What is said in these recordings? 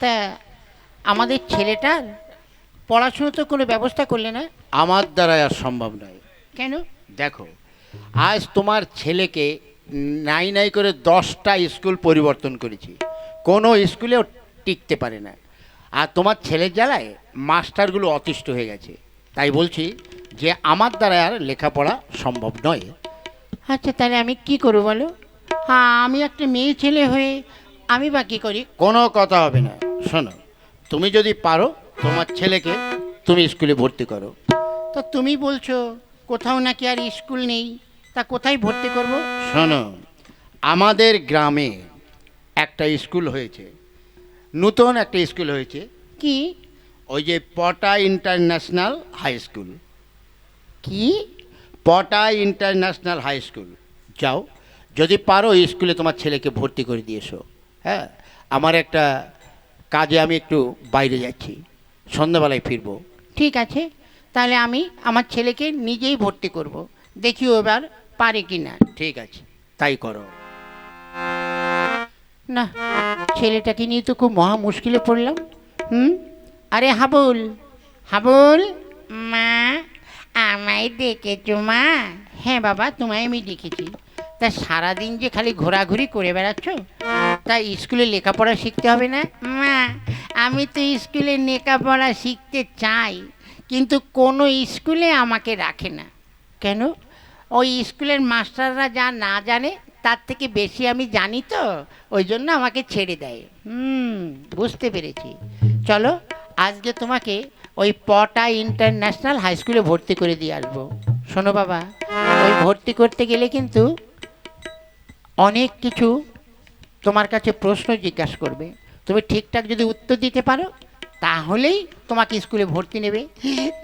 তা আমাদের ছেলেটার পড়াশুনো তো কোনো ব্যবস্থা করলে না? আমার দ্বারা আর সম্ভব নয়। কেন? দেখো আজ তোমার ছেলেকে নাই নাই করে দশটা স্কুল পরিবর্তন করেছি। কোনো স্কুলেও টিকতে পারে না। আর তোমার ছেলের জ্বালায় মাস্টারগুলো অতিষ্ঠ হয়ে গেছে। তাই বলছি যে আমার দ্বারা আর লেখাপড়া সম্ভব নয়। আচ্ছা তাহলে আমি কি করব বলো? হ্যাঁ আমি একটা মেয়ে ছেলে হয়ে আমি বা কী করি? কোনো কথা হবে না। শোনো তুমি যদি পারো তোমার ছেলেকে তুমি স্কুলে ভর্তি করো। তো তুমি বলছো কোথাও নাকি আর স্কুল নেই তা কোথায় ভর্তি করব? শোনো আমাদের গ্রামে একটা স্কুল হয়েছে নতুন একটা স্কুল হয়েছে। কি? ওই যে পটা ইন্টারন্যাশনাল হাই স্কুল। কি? পটা ইন্টারন্যাশনাল হাই স্কুল। যাও যদি পারো স্কুলে তোমার ছেলেকে ভর্তি করে দিয়েছ হ্যাঁ আমার একটা কাজে আমি একটু বাইরে যাচ্ছি। সন্ধ্যাবেলায় ফিরবো। ঠিক আছে তাহলে আমি আমার ছেলেকে নিজেই ভর্তি করব। দেখি এবার পারে কি না ঠিক আছে তাই করো। না ছেলেটাকে নিয়ে তো খুব মহা মুশকিলে পড়লাম। হুম? আরে হাবুল হাবুল। মা আমায় ডেকেছো মা? হ্যাঁ বাবা তোমায় আমি দেখেছি। তা সারাদিন যে খালি ঘোরাঘুরি করে বেড়াচ্ছ? তা স্কুলে লেখাপড়া শিখতে হবে না? মা আমি তো স্কুলে লেখাপড়া শিখতে চাই কিন্তু কোনো স্কুলে আমাকে রাখে না। কেন? ওই স্কুলের মাস্টাররা যা না জানে তার থেকে বেশি আমি জানি তো ওই জন্য আমাকে ছেড়ে দেয়। হুম বুঝতে পেরেছি। চলো আজকে তোমাকে ওই পটা ইন্টারন্যাশনাল হাই স্কুলে ভর্তি করে দিয়ে আসব। শোনো বাবা ওই ভর্তি করতে গেলে কিন্তু অনেক কিছু তোমার কাছে প্রশ্ন জিজ্ঞাসা করবে। তুমি ঠিকঠাক যদি উত্তর দিতে পারো তাহলেই তোমাকে স্কুলে ভর্তি নেবে।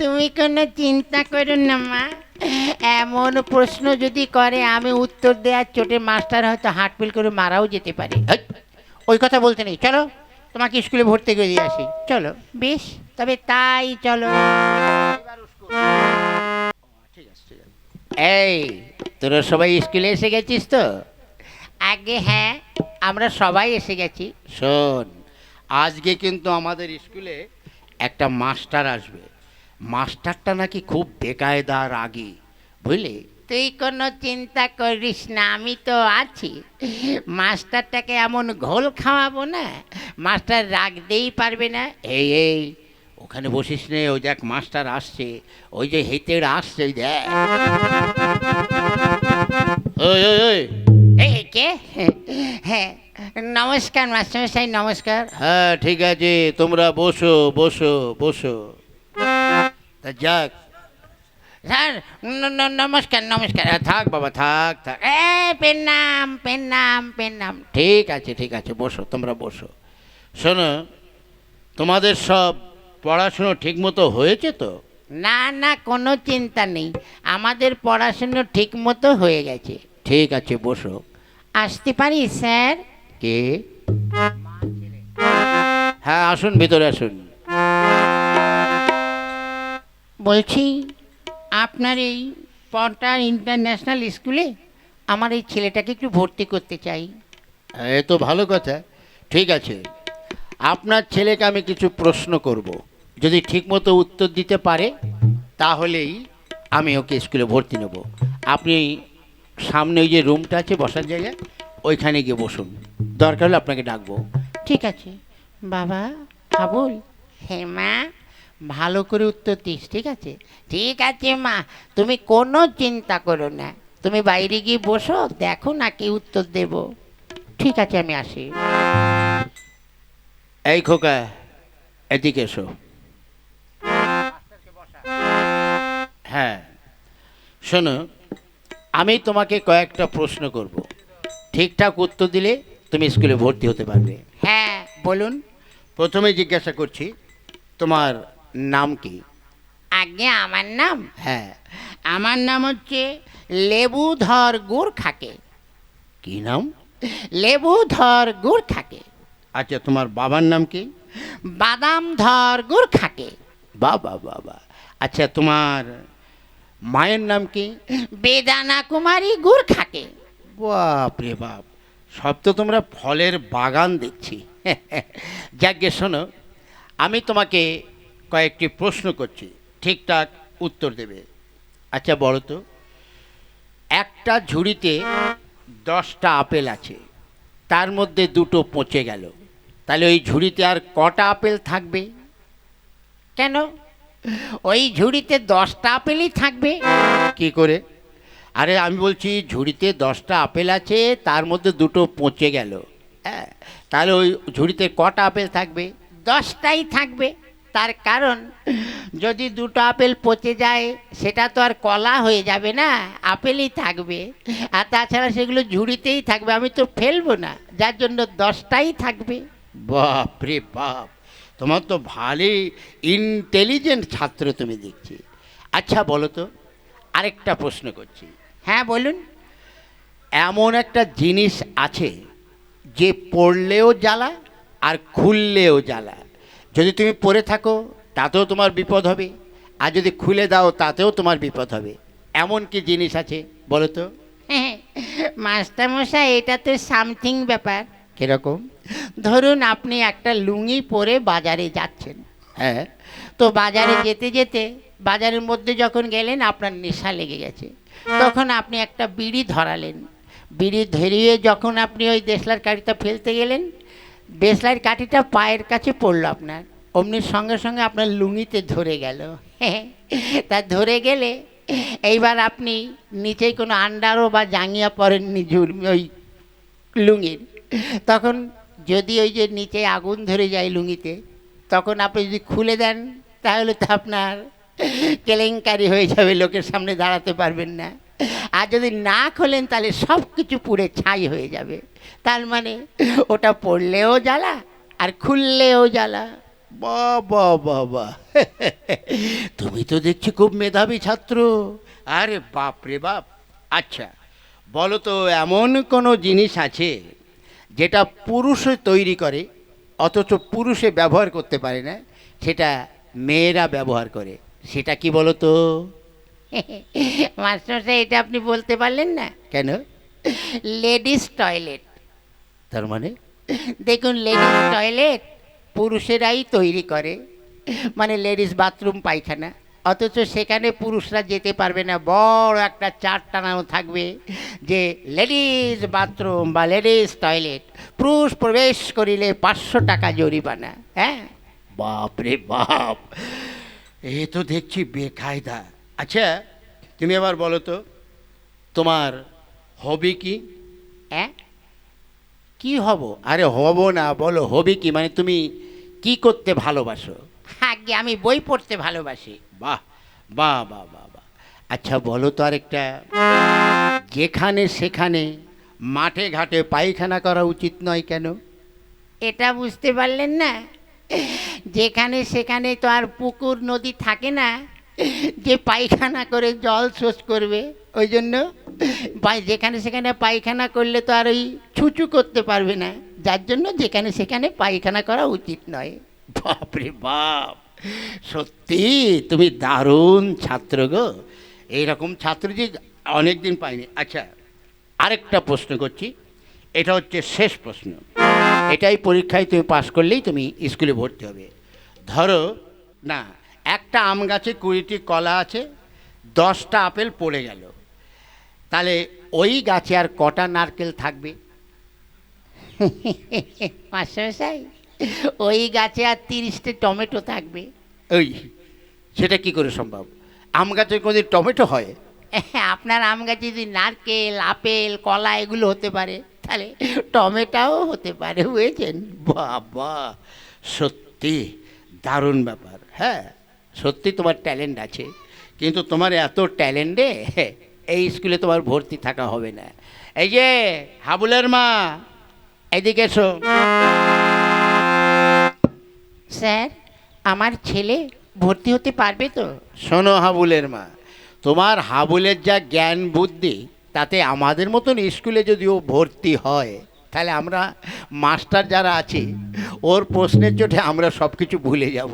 তুমি কোনো চিন্তা করো না মা। এমন প্রশ্ন যদি করে আমি উত্তর দেওয়ার চোটে মাস্টার হয়তো হাটপিল করে মারাও যেতে পারে। ওই কথা বলতে নেই। চলো তোমাকে স্কুলে ভর্তি করে দিয়ে আসি। চলো। বেশ তবে তাই চলো। এই তোরা সবাই স্কুলে এসে গেছিস তো? আগে হ্যাঁ আমরা সবাই এসে গেছি। শোন আজকে কিন্তু আমাদের স্কুলে একটা মাস্টার আসবে। মাস্টারটা নাকি খুব বেকায়দা আগে বুঝলি? তুই কোনো চিন্তা করিস না আমি তো আছি। মাস্টারটাকে এমন ঘোল খাওয়াবো না মাস্টার রাখতেই পারবে না। এই এই ওখানে বসিস নে ওই দেখ মাস্টার আসছে ওই যে হেতের আসছে ওই দেখ। ওই ওই ওই কে? হ্যাঁ নমস্কার মাস্টারমশাই নমস্কার। হ্যাঁ ঠিক আছে তোমরা বসো বসো বসো। তা যাক। স্যার নমস্কার নমস্কার। হ্যাঁ, থাক বাবা থাক থাক। এ পেন নাম পেন নাম পেন নাম। ঠিক আছে ঠিক আছে বসো তোমরা বসো। শোনো তোমাদের সব পড়াশুনো ঠিক মতো হয়েছে তো? না না কোনো চিন্তা নেই। আমাদের পড়াশুনো ঠিক মতো হয়ে গেছে। ঠিক আছে বসো। আসতে পারি স্যার? কে? হ্যাঁ আসুন ভিতরে আসুন। বলছি আপনার এই পটা ইন্টারন্যাশনাল স্কুলে আমার এই ছেলেটাকে একটু ভর্তি করতে চাই। এ তো ভালো কথা। ঠিক আছে। আপনার ছেলেকে আমি কিছু প্রশ্ন করব। যদি ঠিকমতো উত্তর দিতে পারে তাহলেই আমি ওকে স্কুলে ভর্তি নেব। আপনি সামনে ওই যে রুমটা আছে বসার জায়গা ওইখানে গিয়ে বসুন। দরকার হলে আপনাকে ডাকবো। ঠিক আছে। বাবা হাবুল হ্যাঁ মা ভালো করে উত্তর দিস ঠিক আছে? ঠিক আছে মা তুমি কোনো চিন্তা করো না। তুমি বাইরে গিয়ে বসো দেখো না কি উত্তর দেব। ঠিক আছে আমি আসি। এই খোকা এদিকে এসো। হ্যাঁ শোনো আমি তোমাকে কয়েকটা প্রশ্ন করব। ঠিকঠাক উত্তর দিলে তুমি স্কুলে ভর্তি হতে পারবে। হ্যাঁ বলুন। প্রথমে জিজ্ঞাসা করছি তোমার নাম কি? আগে আমার নাম? হ্যাঁ। আমার নাম হচ্ছে লেবুধর গুড় খাকে কি নাম? লেবুধর গুড় খাকে আচ্ছা তোমার বাবার নাম কি? বাদাম ধর গুড় খাকে বাবা বাবা। আচ্ছা তোমার মায়ের নাম কি? বেদানা কুমারী গুড় খাকে। বাপ রে বাপ সব তো তোমরা ফলের বাগান দেখছি। যাকে শোনো আমি তোমাকে কয়েকটি প্রশ্ন করছি ঠিকঠাক উত্তর দেবে। আচ্ছা বলো তো একটা ঝুড়িতে দশটা আপেল আছে তার মধ্যে দুটো পচে গেল তাহলে ওই ঝুড়িতে আর কটা আপেল থাকবে? কেন? ওই ঝুড়িতে দশটা আপেলই থাকবে। কি করে? আরে আমি বলছি ঝুড়িতে দশটা আপেল আছে তার মধ্যে দুটো পচে গেল। হ্যাঁ তাহলে ওই ঝুড়িতে কটা আপেল থাকবে? দশটাই থাকবে। তার কারণ যদি দুটো আপেল পচে যায় সেটা তো আর কলা হয়ে যাবে না আপেলই থাকবে। আর তাছাড়া সেগুলো ঝুড়িতেই থাকবে আমি তো ফেলব না যার জন্য দশটাই থাকবে। বাপ রে বাপ। তোমার তো ভালোই ইন্টেলিজেন্ট ছাত্র তুমি দেখছি। আচ্ছা বলো তো আরেকটা প্রশ্ন করছি। হ্যাঁ বলুন। এমন একটা জিনিস আছে যে পড়লেও জ্বালা আর খুললেও জ্বালা। যদি তুমি পড়ে থাকো তাতেও তোমার বিপদ হবে। আর যদি খুলে দাও তাতেও তোমার বিপদ হবে। এমন কি জিনিস আছে বলো তো? মাস্টারমশাই এটা তো সামথিং ব্যাপার। কীরকম? ধরুন আপনি একটা লুঙ্গি পরে বাজারে যাচ্ছেন। হ্যাঁ। তো বাজারে যেতে যেতে বাজারের মধ্যে যখন গেলেন আপনার নেশা লেগে গেছে। তখন আপনি একটা বিড়ি ধরালেন। বিড়ি ধরিয়ে যখন আপনি ওই দেশলার কাঠিটা ফেলতে গেলেন দেশলার কাঠিটা পায়ের কাছে পড়ল আপনার। অমনি সঙ্গে সঙ্গে আপনার লুঙ্গিতে ধরে গেল। তা ধরে গেলে এইবার আপনি নিচেই কোনো আন্ডারও বা জাঙ্গিয়া পরেননি ঝুর ওই লুঙ্গির। তখন যদি ওই যে নিচে আগুন ধরে যায় লুঙ্গিতে, তখন আপনি যদি খুলে দেন, তাহলে তো আপনার কেলেঙ্কারি হয়ে যাবে, লোকের সামনে দাঁড়াতে পারবেন না। আর যদি না খোলেন, তাহলে সব কিছু পুড়ে ছাই হয়ে যাবে। তার মানে ওটা পড়লেও জ্বালা আর খুললেও জ্বালা। বাবা বাবা তুমি তো দেখছি খুব মেধাবী ছাত্র। আরে বাপ রে বাপ। আচ্ছা বলো তো, এমন কোনো জিনিস আছে যেটা পুরুষে তৈরি করে অথচ পুরুষে ব্যবহার করতে পারে না সেটা মেয়েরা ব্যবহার করে। সেটা কি বলো তো মাস্টারমশাই এটা আপনি বলতে পারলেন না? কেন? Ladies toilet. তার মানে? দেখুন লেডিস টয়লেট পুরুষেরাই তৈরি করে মানে লেডিস বাথরুম পায়খানা। অথচ সেখানে পুরুষরা যেতে পারবে না। বড় একটা চার টানানো থাকবে যে লেডিস বাথরুম বা লেডিস টয়লেট পুরুষ প্রবেশ করিলে পাঁচশো টাকা জরিমানা হ্যাঁ? বাপ রে বাপ। এ তো দেখছি বেকায়দা। আচ্ছা তুমি আবার বলো তো তোমার হবি কি? হ্যাঁ? কি হব? আরে হব না বলো হবি কি? মানে তুমি কি করতে ভালোবাসো? আগে আমি বই পড়তে ভালোবাসি। বাহ বাহ বাহ বাহ বাহ। আচ্ছা বলো তো আরেকটা। যেখানে সেখানে মাঠে ঘাটে পায়খানা করা উচিত নয় কেন? এটা বুঝতে পারলেন না। যেখানে সেখানে তো আর পুকুর নদী থাকে না। যে পায়খানা করে জল শোষ করবে ওই জন্য যেখানে সেখানে পায়খানা করলে তো আর ওই ছুচু করতে পারবে না। যার জন্য যেখানে সেখানে পায়খানা করা উচিত নয়। বাপরে বাপ! সত্যি, তুমি দারুণ ছাত্র গো। এইরকম ছাত্র যে অনেক দিন পাইনি। আচ্ছা আরেকটা প্রশ্ন করছি। এটা হচ্ছে শেষ প্রশ্ন। এটাই পরীক্ষায় তুমি পাশ করলেই তুমি স্কুলে ভর্তি হবে। ধরো, না, একটা আম গাছে কুড়িটি কলা আছে, দশটা আপেল পড়ে গেল। তাহলে ওই গাছে আর কটা নারকেল থাকবে? মাস্টারমশাই ওই গাছে আর তিরিশটা টমেটো থাকবে। ওই সেটা কি করে সম্ভব? আম গাছে কোনোদিন টমেটো হয়? আপনার আম গাছে যদি নারকেল আপেল কলা এগুলো হতে পারে তাহলে টমেটোও হতে পারে বুঝেছেন? বাবা সত্যি দারুণ ব্যাপার। হ্যাঁ সত্যি তোমার ট্যালেন্ট আছে কিন্তু তোমার এত ট্যালেন্টে এই স্কুলে তোমার ভর্তি থাকা হবে না। এই যে হাবুলের মা এদিকে এসো। স্যার আমার ছেলে ভর্তি হতে পারবে তো? শোনো হাবুলের মা তোমার হাবুলের যা জ্ঞান বুদ্ধি তাতে আমাদের মতন স্কুলে যদি ও ভর্তি হয় তাহলে আমরা মাস্টার যারা আছি ওর প্রশ্নের চোটে আমরা সব কিছু ভুলে যাব।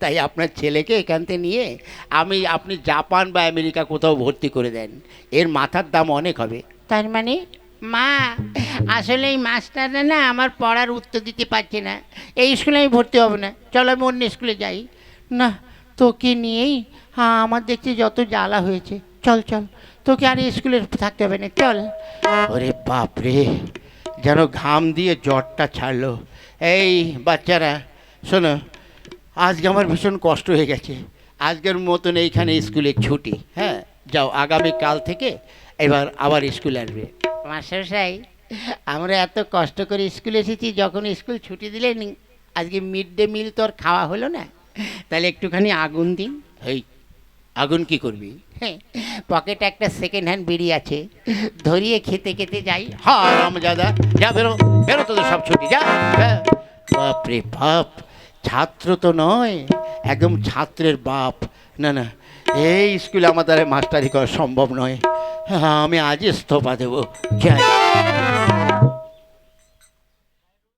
তাই আপনার ছেলেকে এখান থেকে নিয়ে আমি আপনি জাপান বা আমেরিকা কোথাও ভর্তি করে দেন। এর মাথার দাম অনেক হবে। তার মানে মা আসলে এই মাস্টাররা না আমার পড়ার উত্তর দিতে পারছে না। এই স্কুলে আমি ভর্তি হব না। চলো আমি অন্য স্কুলে যাই। না তোকে নিয়েই হ্যাঁ আমার দেখছি যত জ্বালা হয়েছে। চল চল তোকে আর এই স্কুলে থাকতে হবে না। চল। ওরে বাপরে যেন ঘাম দিয়ে জ্বরটা ছাড়লো। এই বাচ্চারা শোনো আজকে আমার ভীষণ কষ্ট হয়ে গেছে। আজকের মতন এইখানে স্কুলে ছুটি। হ্যাঁ যাও আগামী কাল থেকে এবার আবার স্কুলে আসবে। মাস্টারমশাই আমরা এত কষ্ট করে স্কুলে এসেছি যখন স্কুল ছুটি দিলেন আজকে মিড ডে মিল তো আর খাওয়া হলো না। তাহলে একটুখানি আগুন দিন। এই আগুন কি করবি? হ্যাঁ পকেটে একটা সেকেন্ড হ্যান্ড বিড়ি আছে ধরিয়ে খেতে খেতে যাই। হ্যাঁ রামজাদা যা বেরো বেরো তোদের সব ছুটি যা। হ্যাঁ। বাপরে বাপ ছাত্র তো নয় একদম ছাত্রের বাপ। না না এই স্কুলে আমার দ্বারা মাস্টারি করা সম্ভব নয়। হ্যাঁ আমি আজই ইস্তফা দেবো। যাই।